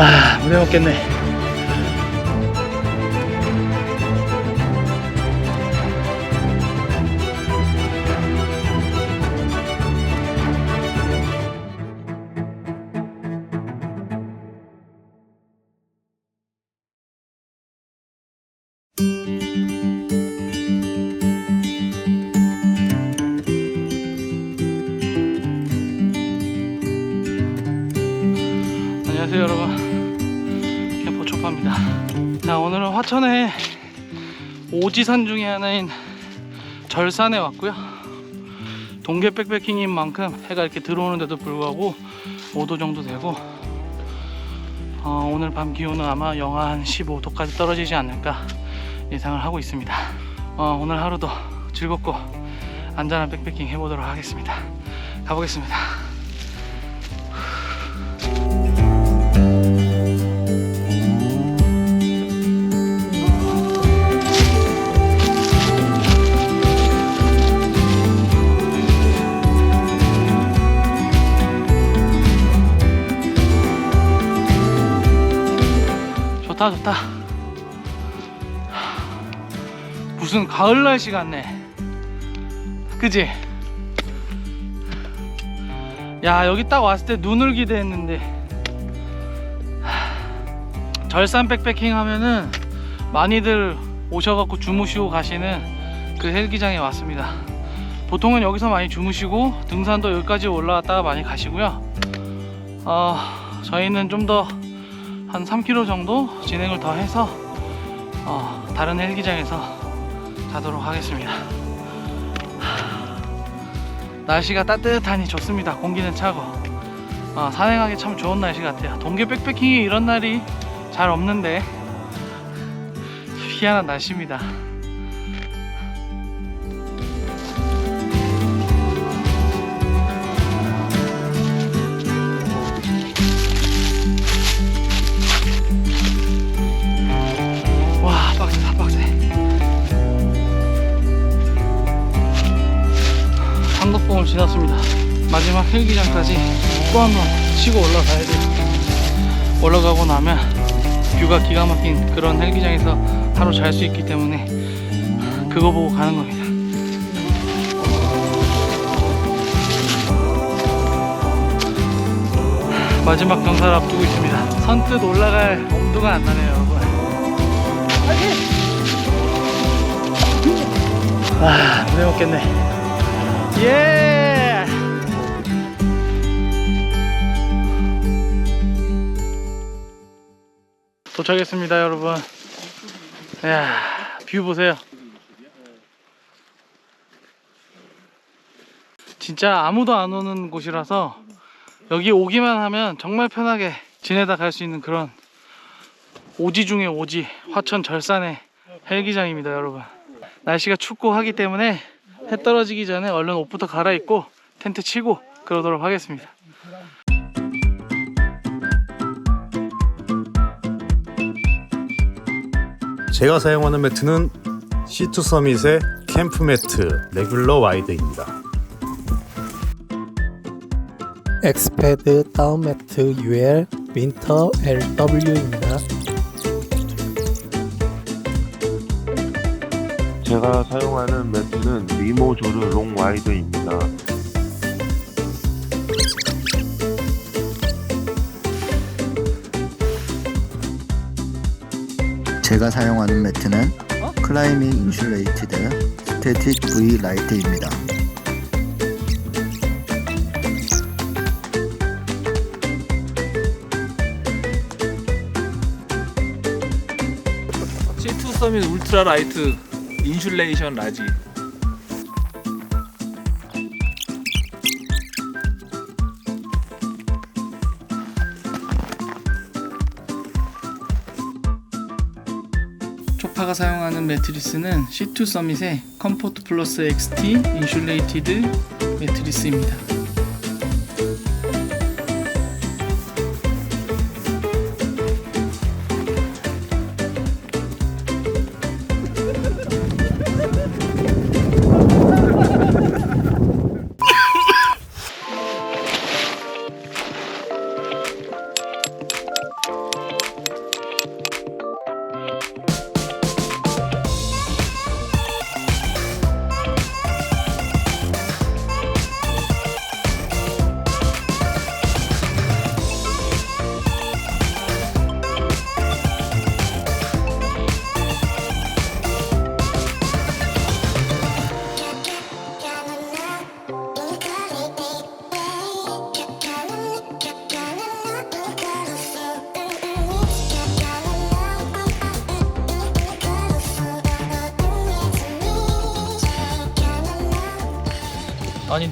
아, 무대 먹겠네. 안녕 오늘은 화천의 오지산 중에 하나인 절산에 왔고요. 동계 백패킹인 만큼 해가 이렇게 들어오는데도 불구하고 5도 정도 되고 어, 오늘 밤 기온은 아마 영하 한 15도까지 떨어지지 않을까 예상을 하고 있습니다. 어, 오늘 하루도 즐겁고 안전한 백패킹 해보도록 하겠습니다. 가보겠습니다 좋다 좋다. 무슨 가을 날씨 같네 그지? 야 여기 딱 왔을 때 눈을 기대했는데. 하, 절산 백패킹 하면은 많이들 오셔갖고 주무시고 가시는 그 헬기장에 왔습니다. 보통은 여기서 많이 주무시고 등산도 여기까지 올라왔다가 많이 가시고요. 어, 저희는 좀더 한 3km 정도 진행을 더 해서 어, 다른 헬기장에서 자도록 하겠습니다. 하, 날씨가 따뜻하니 좋습니다. 공기는 차고 어, 산행하기 참 좋은 날씨 같아요. 동계 백패킹이 이런 날이 잘 없는데 희한한 날씨입니다. 지났습니다. 마지막 헬기장까지 또 한 번 치고 올라가야 돼요. 올라가고 나면 뷰가 기가 막힌 그런 헬기장에서 하루 잘 수 있기 때문에 그거 보고 가는 겁니다. 마지막 경사를 앞두고 있습니다. 선뜻 올라갈 엄두가 안 나네요 여러분. 아, 무대 먹겠네. 예! 도착했습니다, 여러분. 이야, 뷰 보세요. 진짜 아무도 안 오는 곳이라서 여기 오기만 하면 정말 편하게 지내다 갈 수 있는 그런 오지 중에 오지 화천 절산의 헬기장입니다, 여러분. 날씨가 춥고 하기 때문에 해 떨어지기 전에 얼른 옷부터 갈아입고 텐트 치고 그러도록 하겠습니다. 제가 사용하는 매트는 C2 서밋의 캠프 매트 레귤러 와이드입니다. 엑스패드 다운 매트 UL 윈터 LW입니다. 제가 사용하는 매트는 리모조르 롱 와이드입니다. 제가 사용하는 매트는 클라이밍 인슐레이티드 스태틱 V 라이트입니다. C2 서밋 울트라 라이트 인슐레이션 라지 초파가 사용하는 매트리스는 C2 서밋의 컴포트 플러스 XT 인슐레이티드 매트리스입니다.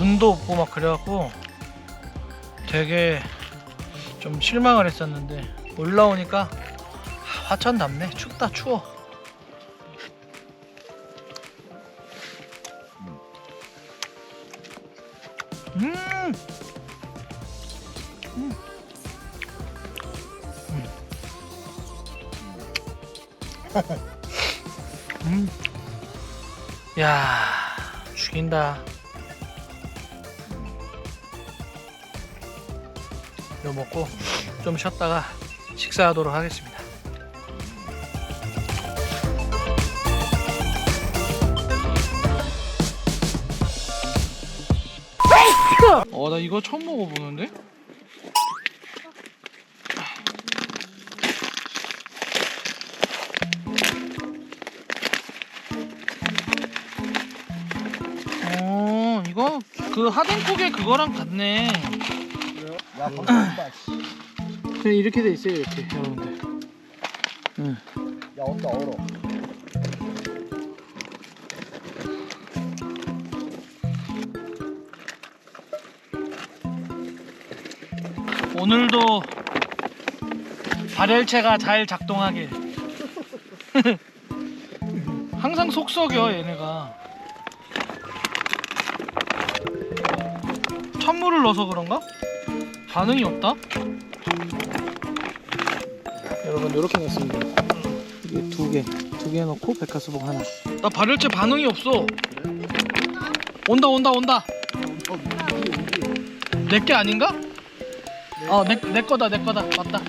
눈도 없고 막 그래갖고 되게 좀 실망을 했었는데 올라오니까 하, 화천답네 춥다 추워 음. 음. 음. 야 죽인다 이거 먹고 좀 쉬었다가 식사하도록 하겠습니다 어 나 이거 처음 먹어보는데? 어 이거 그 하동국의 그거랑 같네 그냥 이렇게 돼 있어요 이렇게. 여러분들. 응. 야 온다 얼어. 오늘도 발열체가 잘 작동하길. 항상 속 썩여 얘네가. 찬물을 넣어서 그런가? 반응이 없다? 여러분 이렇게 넣습니다 이게 두 개 두 개 넣고 백화수복 하나 나 발열체 반응이 없어 온다 온다 온다 내 게 아닌가? 어, 내, 내 거다, 내 거다. 맞다.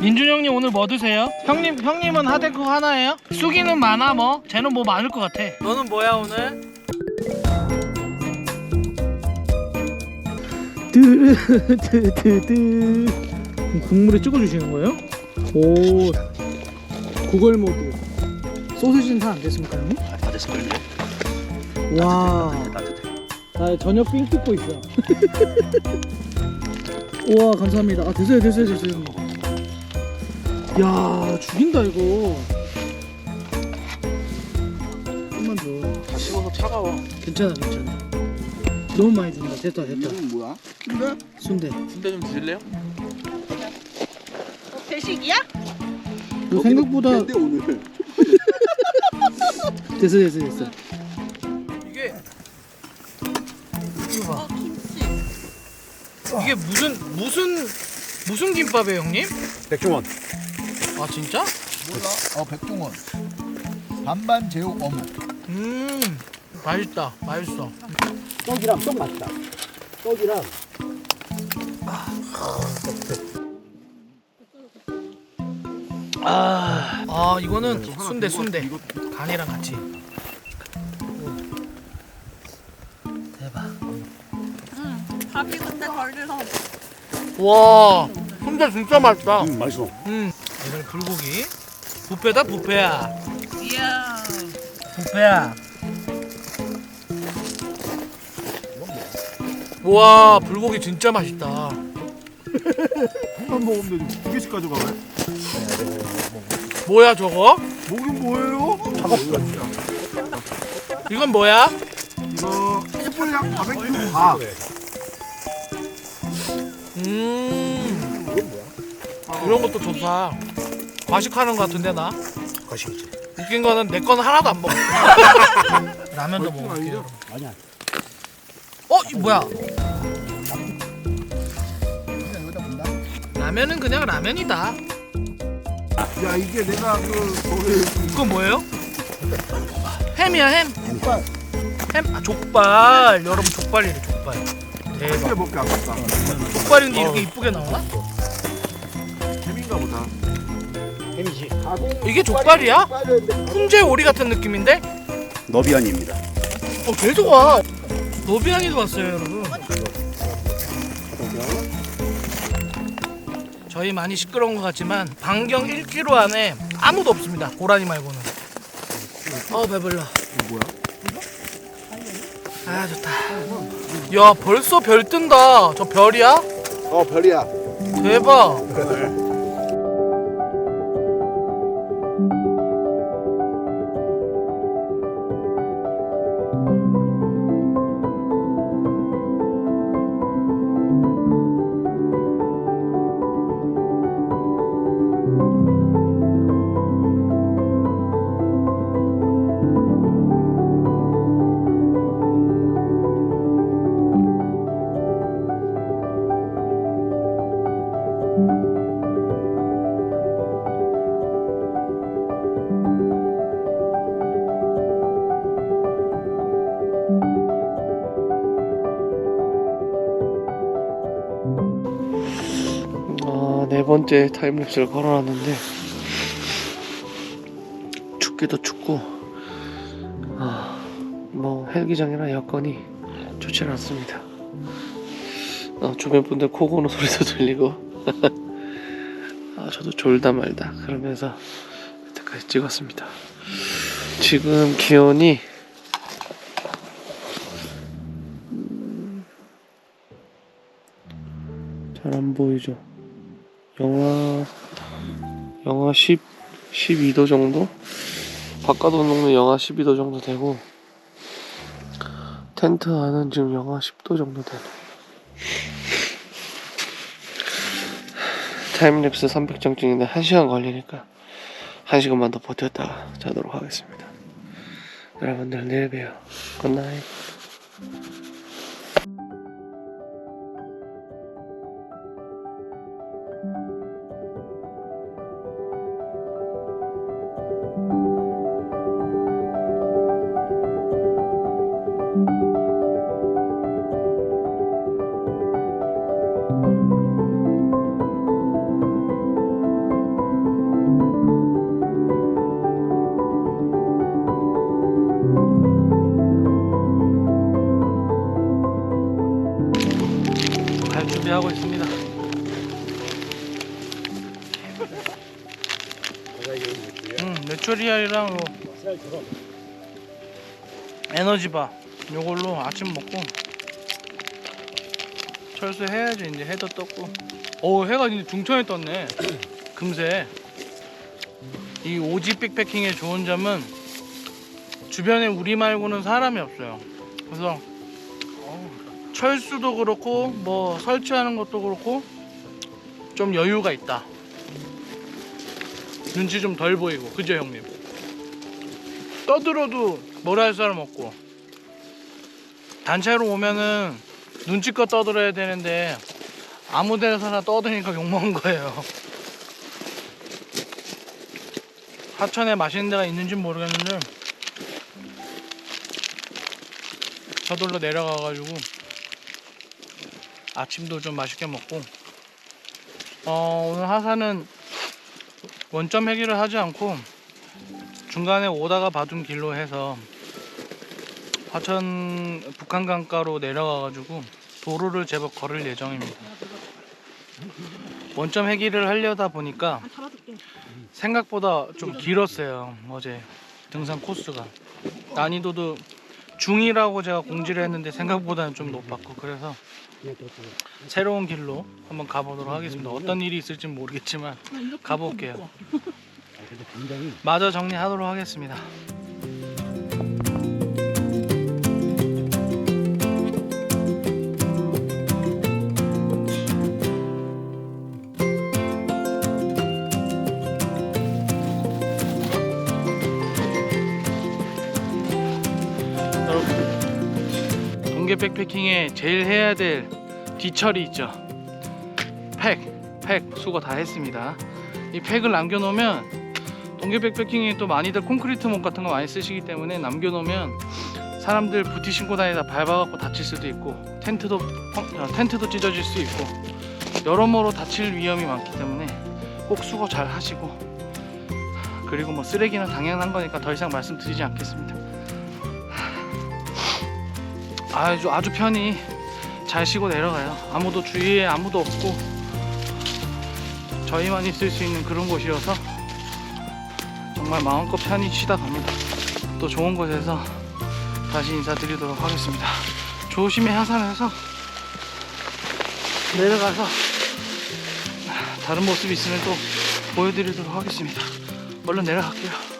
민준 형님 오늘 뭐 드세요? 형님, 형님은 하데크 하나예요? 쑥이는 많아 뭐. 쟤는 뭐 많을 것 같아. 너는 뭐야 오늘? 드드드드 국물에 찍어주시는 거예요? 오 구걸 모드 소시지는 다 안 됐습니까 형님? 다 됐을걸요? 와 따뜻해. 나 저녁 삥 뜯고 있어. 우와 감사합니다. 아 됐어요 됐어요 됐어요. 야 죽인다 이거. 좀만 더. 다 식어서 차가워. 괜찮아 괜찮아. 너무 많이 준다. 됐다 됐다. 뭐야? 순대. 순대 좀 드실래요? 배식이야? 이거 생각보다 오늘 됐어 됐어 됐어. 이게 이거 봐. 어 김치. 이게 무슨 무슨 무슨 김밥이에요 형님? 백종원. 아 진짜? 몰라? 어 백종원 반반 제육 어묵 음 맛있다 맛있어. 떡이랑 떡 맛있다. 떡이랑 아, 아 이거는 순대 순대 간이랑 같이 대박 응. 밥이 근데 덜 들어. 와 순대 진짜 맛있다 음 맛있어. 음 이건 불고기 뷔페다 뷔페야 이야. 뷔페야 와 불고기 진짜 맛있다 한번 먹으면 되지. 두 개씩 가져가네. 뭐야 저거? 목이 뭐예요? 이건 뭐야? 이거 숯불향 바베큐 밥. 음 이런 것도 좋다 과식하는 것 같은데 나 과식이지. 웃긴 거는 내 거는 하나도 안 먹어. 라면도 먹을게요. 아니야. 어, 이 뭐야? 그냥 여기다 본다 라면은 그냥 라면이다. 야 이게 내가 그 거기 이건 뭐예요? 햄이야 햄. 족발 햄. 아, 족발. 여러분 족발이래 족발. 게 대박. 먹기 아깝다. 족발인데 이렇게 이쁘게 나오나? 재민가 보다. 햄이지. 이게 족발이야? 훈제 오리 같은 느낌인데? 너비안입니다. 어, 개 좋아. 노비안이도 왔어요, 여러분. 저희 많이 시끄러운 것 같지만 반경 1km 안에 아무도 없습니다. 고라니 말고는. 어 배불러. 뭐야? 아 좋다. 야 벌써 별 뜬다. 저 별이야? 어 별이야 대박. 번째 타임랩스를 걸어놨는데 춥기도 춥고 아, 뭐 헬기장이나 여건이 좋지 않습니다. 어, 주변 분들 코 고는 소리도 들리고 아, 저도 졸다 말다 그러면서 여태까지 찍었습니다. 지금 기온이 잘 안 보이죠? 영하 영하 10 12도 정도? 바깥 온도는 영하 12도 정도 되고 텐트 안은 지금 영하 10도 정도 되네. 타임랩스 300장 찍는데 1시간 걸리니까 1시간만 더 버텼다가 자도록 하겠습니다. 여러분들 내일 봬요. 굿나잇. 하고 있습니다. 음, 내추리알이랑 요 에너지바 요걸로 아침 먹고 철수해야지 이제 해도 떴고. 오 해가 이제 중천에 떴네. 금세. 이 오지 백패킹의 좋은 점은 주변에 우리 말고는 사람이 없어요. 그래서 철수도 그렇고 뭐 설치하는 것도 그렇고 좀 여유가 있다. 눈치 좀 덜 보이고 그죠 형님? 떠들어도 뭐라 할 사람 없고 단체로 오면은 눈치껏 떠들어야 되는데 아무 데서나 떠드니까 욕먹은 거예요. 하천에 맛있는 데가 있는지 모르겠는데 저돌로 내려가가지고 아침도 좀 맛있게 먹고 어, 오늘 하사는 원점 회기를 하지 않고 중간에 오다가 봐둔 길로 해서 화천 북한강가로 내려가가지고 도로를 제법 걸을 예정입니다. 원점 회기를 하려다 보니까 생각보다 좀 길었어요. 어제 등산 코스가 난이도도 중이라고 제가 공지를 했는데 생각보다는 좀 높았고 그래서 새로운 길로 한번 가보도록 하겠습니다. 어떤 일이 있을지 모르겠지만 가볼게요. 마저 정리하도록 하겠습니다. 동계 백패킹에 제일 해야 될 뒤처리 있죠. 팩, 팩 수거 다 했습니다. 이 팩을 남겨놓으면 동계 백패킹에 또 많이들 콘크리트 목 같은 거 많이 쓰시기 때문에 남겨놓으면 사람들 부티 신고 다니다 밟아갖고 다칠 수도 있고 텐트도 펑- 어, 텐트도 찢어질 수 있고 여러모로 다칠 위험이 많기 때문에 꼭 수거 잘 하시고 그리고 뭐 쓰레기는 당연한 거니까 더 이상 말씀드리지 않겠습니다. 아주 아주 편히 잘 쉬고 내려가요. 아무도 주위에 아무도 없고 저희만 있을 수 있는 그런 곳이어서 정말 마음껏 편히 쉬다 갑니다. 또 좋은 곳에서 다시 인사드리도록 하겠습니다. 조심히 하산해서 내려가서 다른 모습이 있으면 또 보여드리도록 하겠습니다. 얼른 내려갈게요.